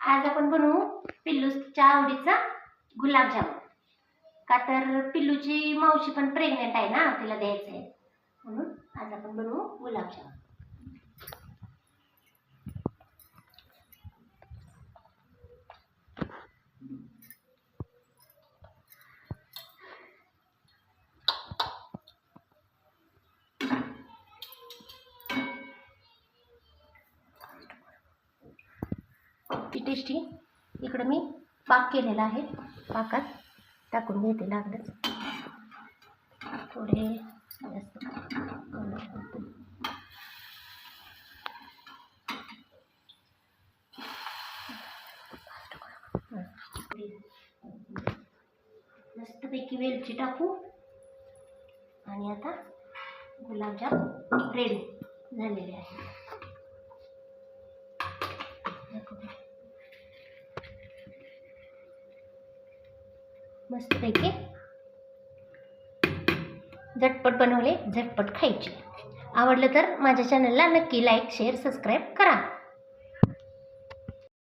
आज आपण बनवू पिल्लूच्या आवडीचा गुलाबजामुन का तर पिल्लूची मावशी पण प्रेग्नेंट आहे ना तिला द्यायचं आहे म्हणून आज आपण बनवू गुलाबजामुन ती टेस्टी इकडं मी पाक केलेला आहे. पाकात टाकून घेते लागलंच. थोडे जास्त मस्तपैकी वेलची टाकू. आणि आता गुलाबजाम रेडी झालेले आहे मस्तपैकी झटपट बनवले झटपट खायचे. आवडलं तर माझ्या चॅनलला नक्की लाईक शेअर सबस्क्राईब करा.